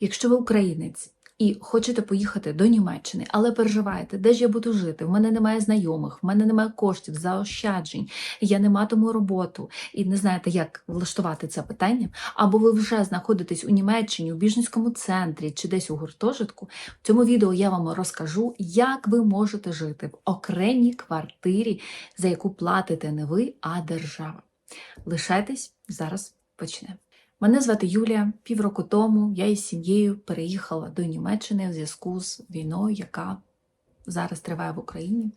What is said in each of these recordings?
Якщо ви українець і хочете поїхати до Німеччини, але переживаєте, де ж я буду жити? В мене немає знайомих, в мене немає коштів, заощаджень, я не матиму роботу і не знаєте, як влаштувати це питання, або ви вже знаходитесь у Німеччині, у біженському центрі чи десь у гуртожитку. В цьому відео я вам розкажу, як ви можете жити в окремій квартирі, за яку платите не ви, а держава. Лишайтесь, зараз почнемо. Мене звати Юлія. Півроку тому я із сім'єю переїхала до Німеччини в зв'язку з війною, яка зараз триває в Україні.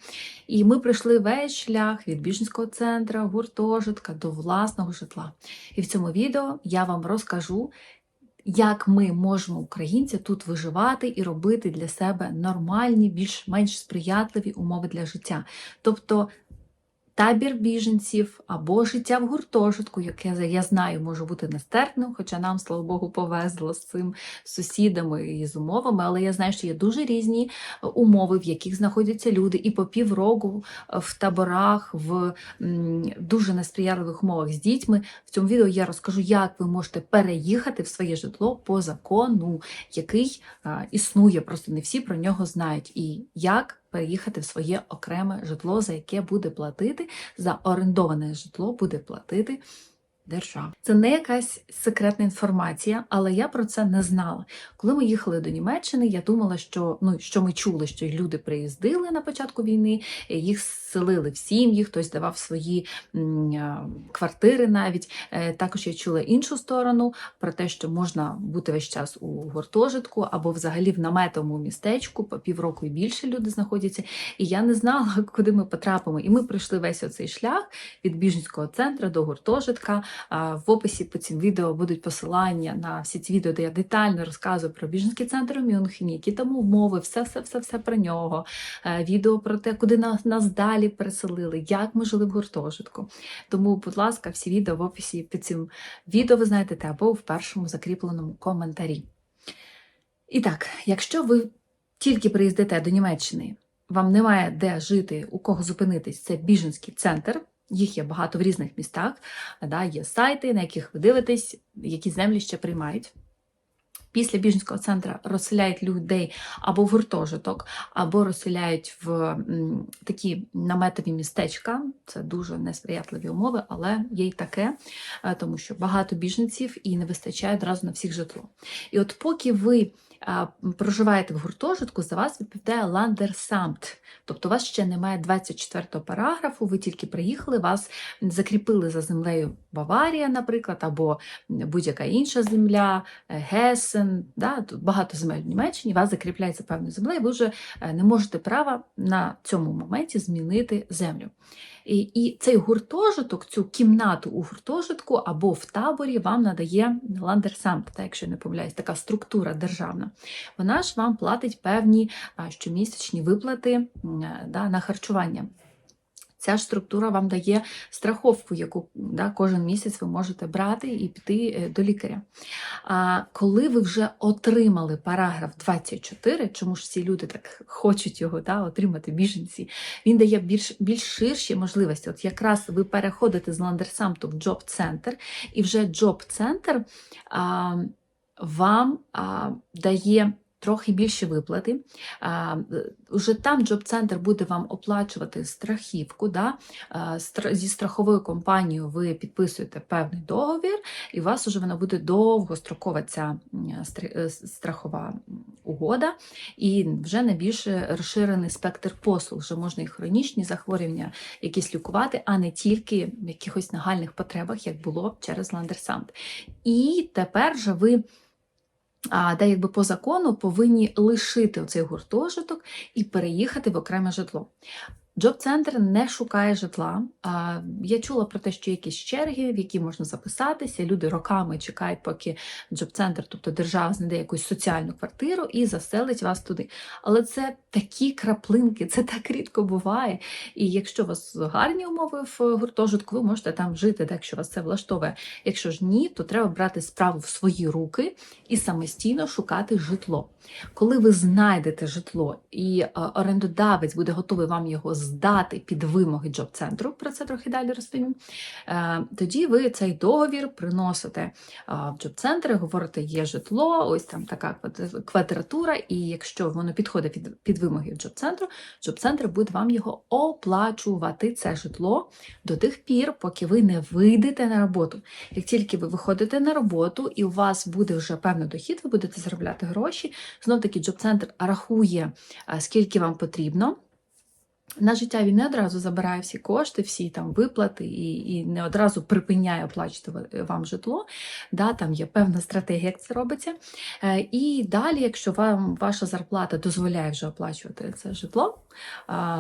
І ми пройшли весь шлях від біженського центру, гуртожитка до власного житла. І в цьому відео я вам розкажу, як ми можемо, українці, тут виживати і робити для себе нормальні, більш-менш сприятливі умови для життя. Тобто табір біженців або життя в гуртожитку, яке я знаю може бути нестерпним, хоча нам, слава Богу, повезло з цим сусідами і з умовами, але я знаю, що є дуже різні е, умови, в яких знаходяться люди, і по півроку е, в таборах, в дуже несприятливих умовах з дітьми. В цьому відео я розкажу, як ви можете переїхати в своє житло по закону, який існує, просто не всі про нього знають, і як переїхати в своє окреме житло, за яке буде платити, за орендоване житло буде платити держава. Це не якась секретна інформація, але я про це не знала. Коли ми їхали до Німеччини, я думала, що ну що ми чули, що люди приїздили на початку війни, їх селили в сім'ї, хтось давав свої квартири навіть. Е, Також я чула іншу сторону про те, що можна бути весь час у гуртожитку або взагалі в наметовому містечку, по півроку і більше люди знаходяться. І я не знала, куди ми потрапимо. І ми пройшли весь оцей шлях від біженського центру до гуртожитка. В описі по цим відео будуть посилання на всі ці відео, де я детально розказую про біженський центр у Мюнхені, які там умови, все, все, все, все про нього. Е, Відео про те, куди нас, нас далі переселили, як ми жили в гуртожитку. Тому, будь ласка, всі відео в описі під цим відео ви знайдете або в першому закріпленому коментарі. І так, якщо ви тільки приїздите до Німеччини, вам немає де жити, у кого зупинитись, це біженський центр. Їх є багато в різних містах. Да, Є сайти, на яких ви дивитесь, які землі ще приймають. Після біженського центру розселяють людей або в гуртожиток, або розселяють в такі наметові містечка. Це дуже несприятливі умови, але є й таке, е, тому що багато біженців і не вистачає одразу на всіх житло. І от поки ви проживаєте в гуртожитку, за вас відповідає Ландерсамт. Тобто у вас ще немає 24-го параграфу, ви тільки приїхали, вас закріпили за землею Баварія, наприклад, або будь-яка інша земля, е, Гесен, да, тут багато земель в Німеччині, вас закріпляється певною землею, ви вже е, не можете права на цьому моменті змінити землю. І, цей гуртожиток, цю кімнату у гуртожитку або в таборі вам надає ландерсамп, та, якщо не помиляюсь, така структура державна. Вона ж вам платить певні щомісячні виплати е, да, на харчування. Ця ж структура вам дає страховку, яку да, кожен місяць ви можете брати і піти е, до лікаря. А коли ви вже отримали параграф 24, чому ж всі люди так хочуть його да, отримати, біженці, він дає більш, більш ширші можливості. От якраз ви переходите з ландерсамту в джоб-центр, і вже джоб-центр вам а, дає трохи більші виплати. А, е, Уже там джоб-центр буде вам оплачувати страхівку. Да? Зі страховою компанією ви підписуєте певний договір, і у вас вже вона буде довгострокова ця е, страхова угода, і вже найбільш розширений спектр послуг. Вже можна і хронічні захворювання якісь лікувати, а не тільки в якихось нагальних потребах, як було через Ландерсамт. І тепер же ви де якби по закону повинні лишити оцей гуртожиток і переїхати в окреме житло. Джоб-центр не шукає житла. Я чула про те, що якісь черги, в які можна записатися. Люди роками чекають, поки джоб-центр, тобто держава, знайде якусь соціальну квартиру і заселить вас туди. Але це такі краплинки, це так рідко буває. І якщо у вас гарні умови в гуртожитку, ви можете там жити, так, якщо вас це влаштовує. Якщо ж ні, то треба брати справу в свої руки і самостійно шукати житло. Коли ви знайдете житло і орендодавець буде готовий вам його здати під вимоги джоб-центру, про це трохи далі розповім, е, тоді ви цей договір приносите в джоб-центр, говорите, є житло, ось там така квадратура, і якщо воно підходить під, під вимоги джоб-центру, джоб-центр буде вам його оплачувати, це житло, до тих пір, поки ви не вийдете на роботу. Як тільки ви виходите на роботу і у вас буде вже певний дохід, ви будете заробляти гроші, знов таки джоб-центр рахує, скільки вам потрібно. На життя він не одразу забирає всі кошти, всі там виплати і, і не одразу припиняє оплачувати вам житло. Да, там є певна стратегія, як це робиться. Е, І далі, якщо вам ваша зарплата дозволяє вже оплачувати це житло,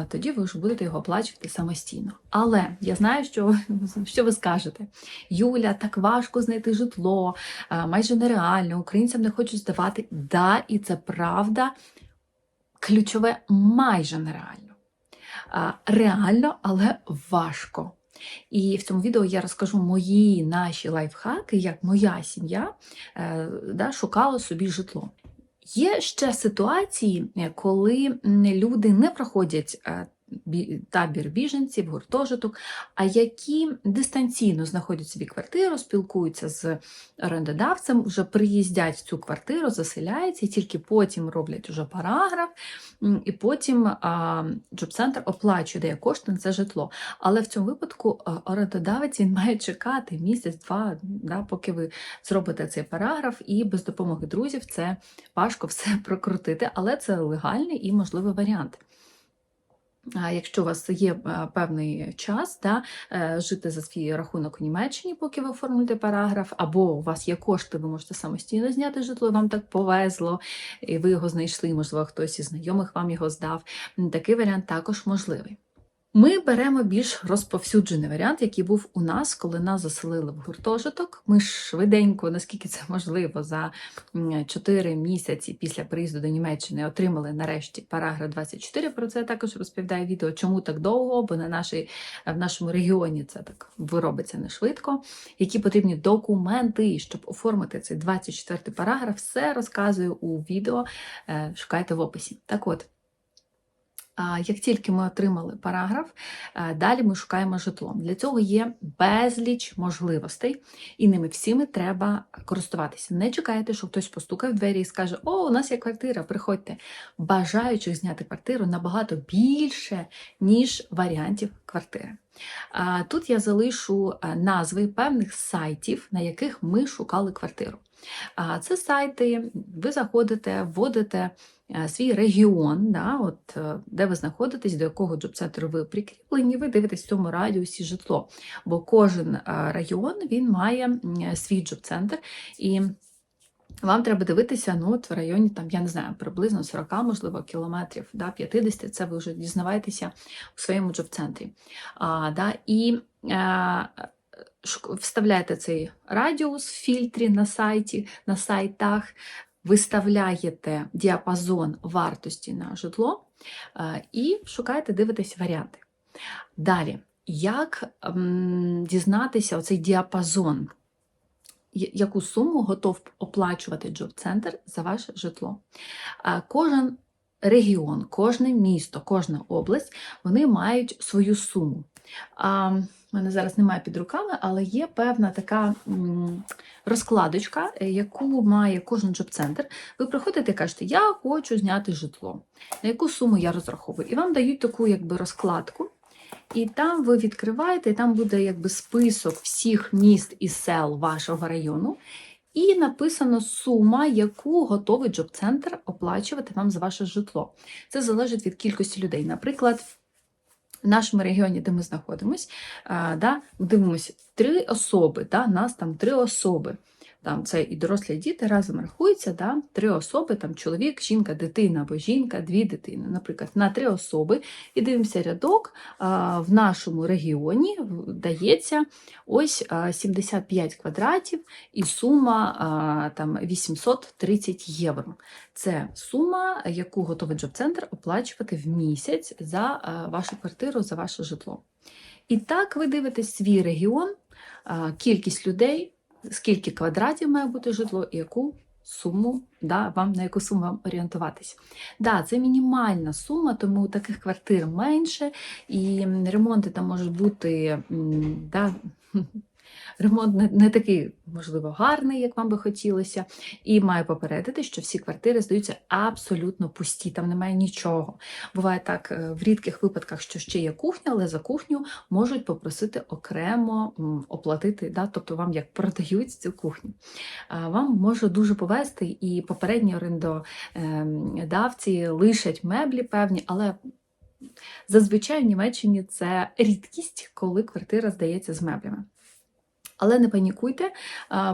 тоді ви вже будете його оплачувати самостійно. Але я знаю, що, що ви скажете. Юля, так важко знайти житло, майже нереально, українцям не хочуть здавати. Да, і це правда. Ключове майже нереально. Реально, але важко. І в цьому відео я розкажу мої наші лайфхаки, як моя сім'я е, да, шукала собі житло. Є ще ситуації, е, коли люди не проходять е, табір біженців, гуртожиток, а які дистанційно знаходять собі квартиру, спілкуються з орендодавцем, вже приїздять в цю квартиру, заселяються і тільки потім роблять уже параграф, і потім джоб-центр оплачує дає кошти на це житло. Але в цьому випадку орендодавець він має чекати місяць-два, да, поки ви зробите цей параграф, і без допомоги друзів це важко все прокрутити, але це легальний і можливий варіант. Якщо у вас є е, певний час да, е, жити за свій рахунок у Німеччині, поки ви оформлюєте параграф, або у вас є кошти, ви можете самостійно зняти житло, вам так повезло, і ви його знайшли, можливо, хтось із знайомих вам його здав. Такий варіант також можливий. Ми беремо більш розповсюджений варіант, який був у нас, коли нас заселили в гуртожиток. Ми швиденько, наскільки це можливо, за 4 місяці після приїзду до Німеччини отримали нарешті параграф 24. Про це також розповідає відео. Чому так довго? Бо на нашій, в нашому регіоні це так виробиться не швидко. Які потрібні документи, щоб оформити цей 24 параграф, все розказую у відео. Е, Шукайте в описі. Так от. Як тільки ми отримали параграф, е, далі ми шукаємо житло. Для цього є безліч можливостей, і ними всіми треба користуватися. Не чекайте, що хтось постукає в двері і скаже: О, у нас є квартира, приходьте. Бажаючих зняти квартиру набагато більше, ніж варіантів квартири. Тут я залишу е, назви певних сайтів, на яких ми шукали квартиру. А, Це сайти, ви заходите, вводите е, свій регіон, да, от, е, де ви знаходитесь, до якого джоб-центру ви прикріплені, ви дивитесь в цьому радіусі житло. Бо кожен е, район він має свій джоб-центр. І вам треба дивитися ну, от в районі, там, я не знаю, приблизно 40, можливо, кілометрів, да, 50, це ви вже дізнаваєтеся у своєму джоб-центрі. А, да, і шук- вставляєте цей радіус в фільтрі на сайті, на сайтах, виставляєте діапазон вартості на житло е, і шукаєте, дивитесь варіанти. Далі, як дізнатися оцей діапазон? Яку суму готов оплачувати джоб-центр за ваше житло? Кожен регіон, кожне місто, кожна область вони мають свою суму. В мене зараз немає під руками, але є певна така розкладочка, е, яку має кожен джоб-центр. Ви приходите і кажете, я хочу зняти житло, на яку суму я розраховую. І вам дають таку якби розкладку. І там ви відкриваєте, і там буде якби список всіх міст і сел вашого району. І написано сума, яку готовий джоб-центр оплачувати вам за ваше житло. Це залежить від кількості людей. Наприклад, в нашому регіоні, де ми знаходимося, да, дивимося три особи, да, нас там три особи. Там це і дорослі діти разом рахуються, да, три особи, там чоловік, жінка, дитина або жінка, дві дитини, наприклад, на три особи. І дивимося рядок. В нашому регіоні дається ось а, 75 квадратів і сума там 830 євро. Це сума, яку готовий джоб-центр оплачувати в місяць за вашу квартиру, за ваше житло. І так ви дивитесь свій регіон, кількість людей, скільки квадратів має бути житло і яку суму, да, вам на яку суму вам орієнтуватись. Да, це мінімальна сума, тому таких квартир менше, і ремонти там можуть бути да, ремонт не, не такий, можливо, гарний, як вам би хотілося. І маю попередити, що всі квартири здаються абсолютно пусті, там немає нічого. Буває так е, в рідких випадках, що ще є кухня, але за кухню можуть попросити окремо оплатити, да, тобто вам як продають цю кухню. Вам може дуже повести, і попередні орендодавці лишать меблі певні, але зазвичай в Німеччині це рідкість, коли квартира здається з меблями. Але не панікуйте,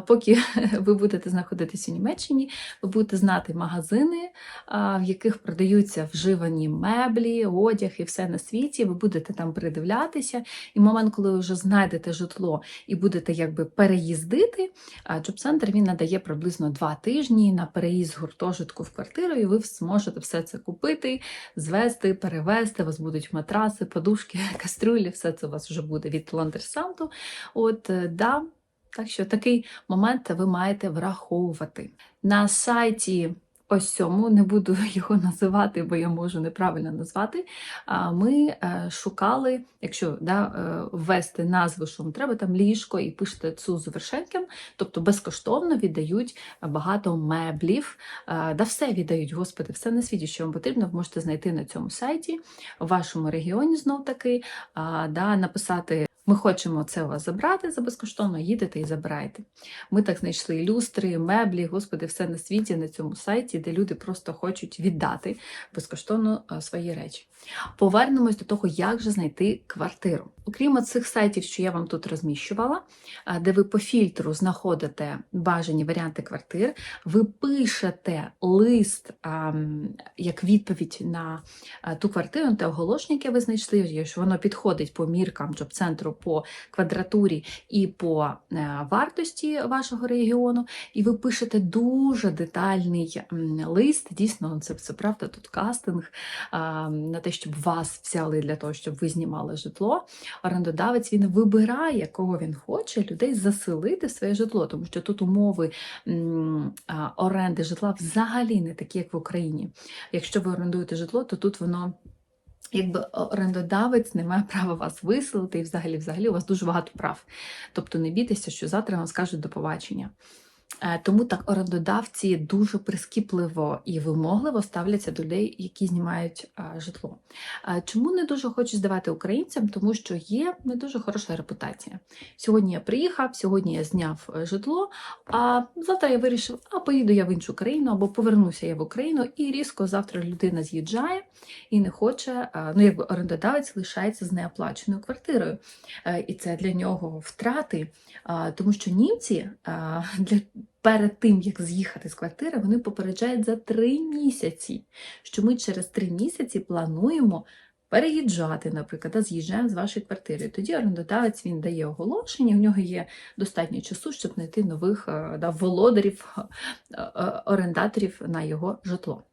поки ви будете знаходитися у Німеччині, ви будете знати магазини, в яких продаються вживані меблі, одяг і все на світі. Ви будете там придивлятися. І в момент, коли ви вже знайдете житло і будете якби переїздити, Джоб-центр він надає приблизно два тижні на переїзд гуртожитку в квартиру, і ви зможете все це купити, звезти, перевезти. У вас будуть матраси, подушки, кастрюлі, все це у вас вже буде від ландерсанту. От е, да. Так що такий момент ви маєте враховувати. На сайті ось цьому, не буду його називати, бо я можу неправильно назвати. Ми е, шукали, якщо да, е, ввести назву, що вам треба, там ліжко і пишете цю з вершенком, тобто безкоштовно віддають багато меблів, е, да все віддають, господи, все на світі, що вам потрібно, ви можете знайти на цьому сайті, в вашому регіоні знов таки, да, написати. Ми хочемо це у вас забрати за безкоштовно, їдете і забираєте. Ми так знайшли люстри, меблі, господи, все на світі на цьому сайті, де люди просто хочуть віддати безкоштовно е, свої речі. Повернемось до того, як же знайти квартиру. Окрім цих сайтів, що я вам тут розміщувала, е, де ви по фільтру знаходите бажані варіанти квартир, ви пишете лист як відповідь на е, ту квартиру, те оголошення, яке ви знайшли, що воно підходить по міркам джоб-центру, по квадратурі і по е, вартості вашого регіону, і ви пишете дуже детальний лист. Дійсно, це, це правда, тут кастинг на те, щоб вас взяли для того, щоб ви знімали житло. Орендодавець він вибирає, кого він хоче, людей заселити в своє житло, тому що тут умови оренди житла взагалі не такі, як в Україні. Якщо ви орендуєте житло, то тут воно. Якби орендодавець не має права вас виселити, і взагалі, взагалі у вас дуже багато прав. Тобто не бійтеся, що завтра вам скажуть до побачення. Е, Тому так орендодавці дуже прискіпливо і вимогливо ставляться до людей, які знімають а, житло. А Чому не дуже хочу здавати українцям? Тому що є не дуже хороша репутація. Сьогодні я приїхав, сьогодні я зняв е, житло, а завтра я вирішив, а поїду я в іншу країну або повернуся я в Україну, і різко завтра людина з'їжджає і не хоче, ну якби орендодавець лишається з неоплаченою квартирою. Е, І це для нього втрати, тому що німці для перед тим, як з'їхати з квартири, вони попереджають за три місяці, що ми через три місяці плануємо переїжджати, наприклад, а з'їжджаємо з вашої квартири. Тоді орендодавець він дає оголошення, у нього є достатньо часу, щоб знайти нових е, да, володарів, е, е, орендаторів на його житло.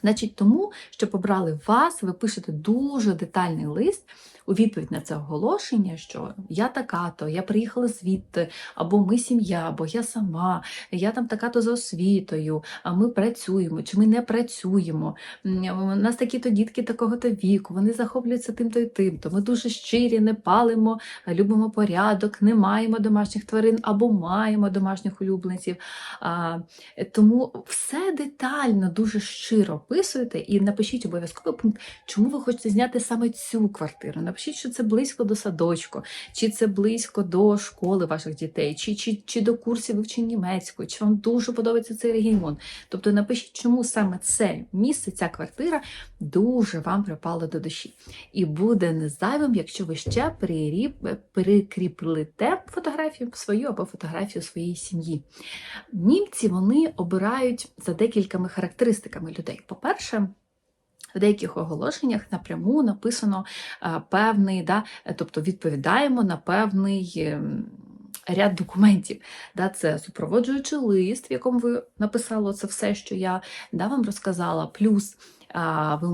Значить, тому, що побрали вас, ви пишете дуже детальний лист у відповідь на це оголошення, що я така-то, я приїхала звідти, або ми сім'я, або я сама, я там така-то за освітою, а ми працюємо, чи ми не працюємо. У нас такі-то дітки такого-то віку, вони захоплюються тим-то і тим. То ми дуже щирі, не палимо, любимо порядок, не маємо домашніх тварин або маємо домашніх улюбленців. А, тому все детально, дуже щиро описуєте і напишіть обов'язково пункт, чому ви хочете зняти саме цю квартиру. Напишіть, що це близько до садочку, чи це близько до школи ваших дітей, чи, чи, чи до курсів вивчення німецької, чи вам дуже подобається цей регіон. Тобто напишіть, чому саме це місце, ця квартира дуже вам припала до душі. І буде не зайвим, якщо ви ще перекріплите фотографію свою або фотографію своєї сім'ї. Німці вони обирають за декількома характеристиками людей. По-перше, в деяких оголошеннях напряму написано е, певний, да, е, тобто відповідаємо на певний. ем, Ряд документів, да, це супроводжуючий лист, в якому ви написали це все, що я да, вам розказала, плюс ви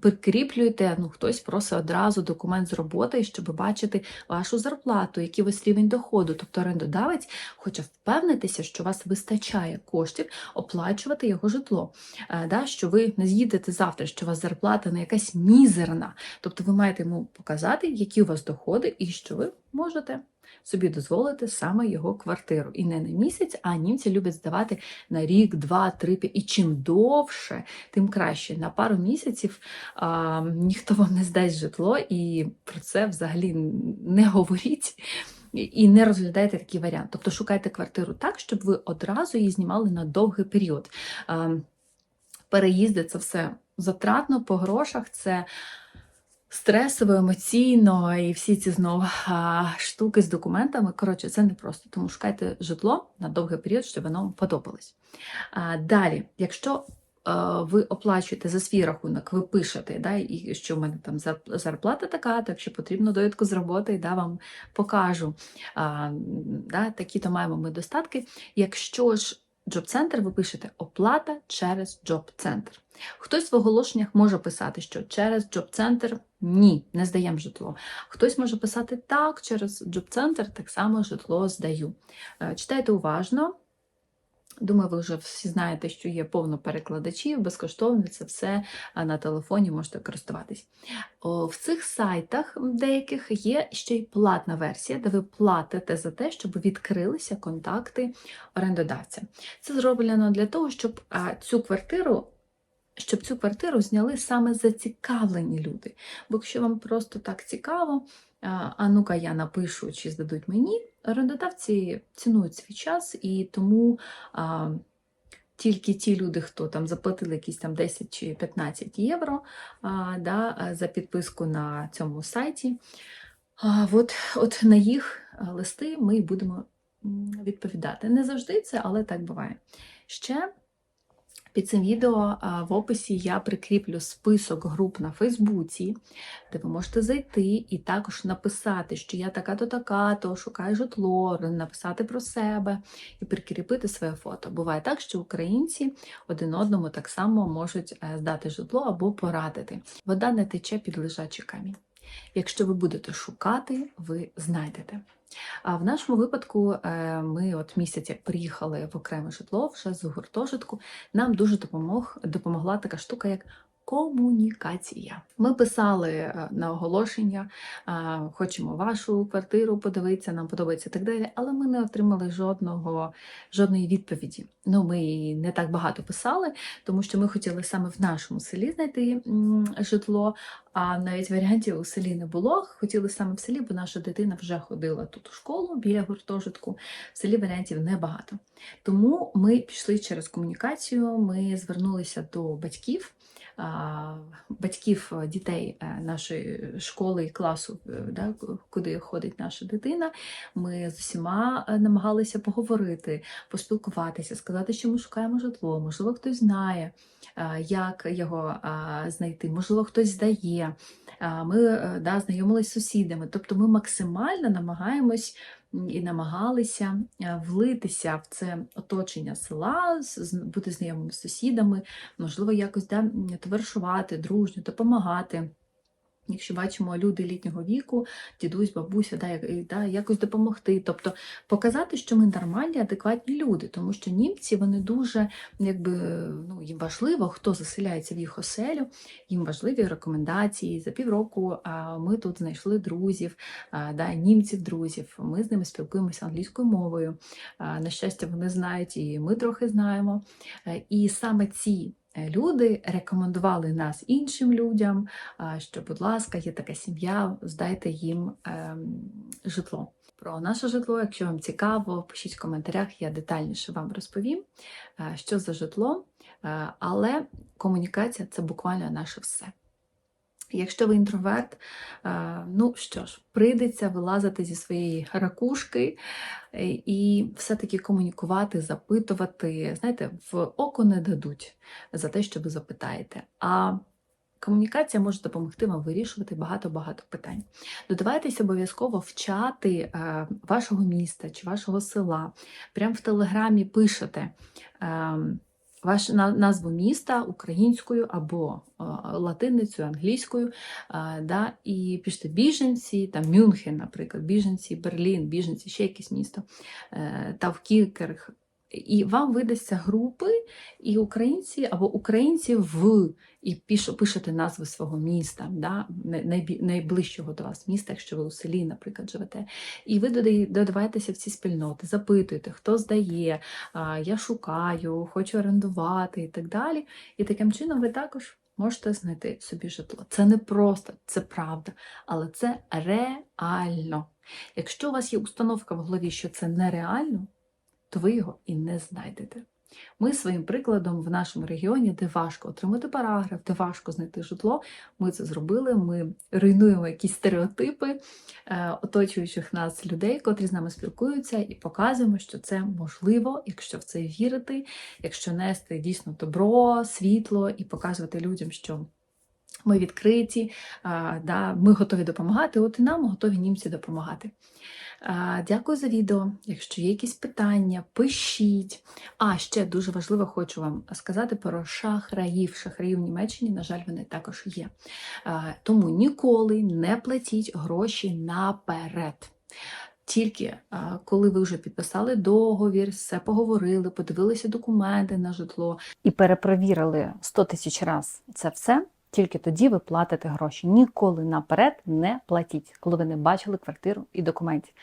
прикріплюєте, ну хтось просить одразу документ з роботи, щоб бачити вашу зарплату, який вас рівень доходу. Тобто орендодавець хоче впевнитися, що у вас вистачає коштів оплачувати його житло. Е, да, що ви не з'їдете завтра, що у вас зарплата не якась мізерна. Тобто ви маєте йому показати, які у вас доходи, і що ви можете собі дозволити саме його квартиру. І не на місяць, а німці люблять здавати на рік, два, три, п'ять. І чим довше, тим краще. На пару місяців а, ніхто вам не здасть житло, і про це взагалі не говоріть. І не розглядайте такий варіант. Тобто шукайте квартиру так, щоб ви одразу її знімали на довгий період. Переїзди це все затратно по грошах, це стресово, емоційно і всі ці знову штуки з документами. Коротше, це не просто. Тому шукайте житло на довгий період, щоб воно вам подобалось. А, далі, якщо е, ви оплачуєте за свій рахунок, ви пишете, да, і що в мене там зарплата така, так що потрібно довідку з роботи, да, вам покажу. А, да, такі-то маємо ми достатки. Якщо ж Джоб-центр ви пишете оплата через джоб-центр. Хтось в оголошеннях може писати, що через джоб-центр ні, не здаємо житло. Хтось може писати так, через джоб-центр так само житло здаю. Е, Читайте уважно. Думаю, ви вже всі знаєте, що є повно перекладачів, безкоштовно це все на телефоні можете користуватись. В цих сайтах деяких є ще й платна версія, де ви платите за те, щоб відкрилися контакти орендодавця. Це зроблено для того, щоб а, цю квартиру. Щоб цю квартиру зняли саме зацікавлені люди. Бо якщо вам просто так цікаво, а ну-ка я напишу, чи здадуть мені, орендодавці цінують свій час і тому тільки ті люди, хто там заплатили якісь там 10 чи 15 євро а, да, за підписку на цьому сайті, а, от, от на їх листи ми будемо відповідати. Не завжди це, але так буває. Ще під цим відео в описі я прикріплю список груп на Фейсбуці, де ви можете зайти і також написати, що я така-то така-то, шукаю житло, написати про себе і прикріпити своє фото. Буває так, що українці один одному так само можуть е, здати житло або порадити. Вода не тече під лежачий камінь. Якщо ви будете шукати, ви знайдете. А в нашому випадку е, ми от місяць як приїхали в окреме житло вже з гуртожитку, нам дуже допомог, допомогла така штука, як комунікація. Ми писали е, на оголошення, е, хочемо вашу квартиру подивитися, нам подобається і так далі, але ми не отримали жодного, жодної відповіді. Ну, ми не так багато писали, тому що ми хотіли саме в нашому селі знайти житло, а навіть варіантів у селі не було. Хотіли саме в селі, бо наша дитина вже ходила тут у школу біля гуртожитку. В селі варіантів небагато. Тому ми пішли через комунікацію, ми звернулися до батьків. Батьків дітей е, нашої школи і класу, е, да, куди ходить наша дитина. Ми з усіма е, намагалися поговорити, поспілкуватися, сказати, що ми шукаємо житло. Можливо, хтось знає, як його знайти, можливо, хтось здає. Ми е, да, знайомилися з сусідами. Тобто ми максимально намагаємось і намагалися е, влитися в це оточення села, бути знайомими з сусідами, можливо, якось да, товаришувати, дружньо, допомагати. Якщо бачимо люди літнього віку, дідусь, бабуся, да, да, якось допомогти. Тобто показати, що ми нормальні, адекватні люди, тому що німці вони дуже якби ну їм важливо, хто заселяється в їх оселю, їм важливі рекомендації. За півроку а, ми тут знайшли друзів, а, да, німців, друзів. Ми з ними спілкуємося англійською мовою. А, на щастя, вони знають, і ми трохи знаємо. Е, І саме ці. Е, Люди рекомендували нас іншим людям, що, будь ласка, є така сім'я, здайте їм ем, житло. Про наше житло, якщо вам цікаво, пишіть в коментарях, я детальніше вам розповім, е, що за житло. Е, Але комунікація це буквально наше все. Якщо ви інтроверт, е, ну що ж, прийдеться вилазити зі своєї ракушки е, і все-таки комунікувати, запитувати. Знаєте, в око не дадуть за те, що ви запитаєте. А комунікація може допомогти вам вирішувати багато-багато питань. Додавайтеся обов'язково в чати е, вашого міста чи вашого села. Прямо в телеграмі пишете. Ваш на- назву міста українською або латиницею, англійською, да, і пишете біженці, там Мюнхен, наприклад, біженці, Берлін, біженці, ще якесь місто, е, Тавкіркерг. І вам видасться групи, і українці або українці в, і пишете назви свого міста, да, найближчого до вас міста, якщо ви у селі, наприклад, живете. І ви додаваєтеся в ці спільноти, запитуєте, хто здає, я шукаю, хочу орендувати і так далі. І таким чином ви також можете знайти собі житло. Це не просто, це правда, але це реально. Якщо у вас є установка в голові, що це нереально, то ви його і не знайдете. Ми своїм прикладом в нашому регіоні, де важко отримати параграф, де важко знайти житло, ми це зробили. Ми руйнуємо якісь стереотипи е, оточуючих нас людей, котрі з нами спілкуються, і показуємо, що це можливо, якщо в це вірити, якщо нести дійсно добро, світло і показувати людям, що. Ми відкриті, да, ми готові допомагати, от і нам готові німці допомагати. Дякую за відео. Якщо є якісь питання, пишіть. А ще дуже важливо хочу вам сказати про шахраїв. Шахраїв в Німеччині, на жаль, вони також є. Тому ніколи не платіть гроші наперед. Тільки коли ви вже підписали договір, все поговорили, подивилися документи на житло, і перепровірили 100 тисяч раз це все, тільки тоді ви платите гроші. Ніколи наперед не платіть, коли ви не бачили квартиру і документів.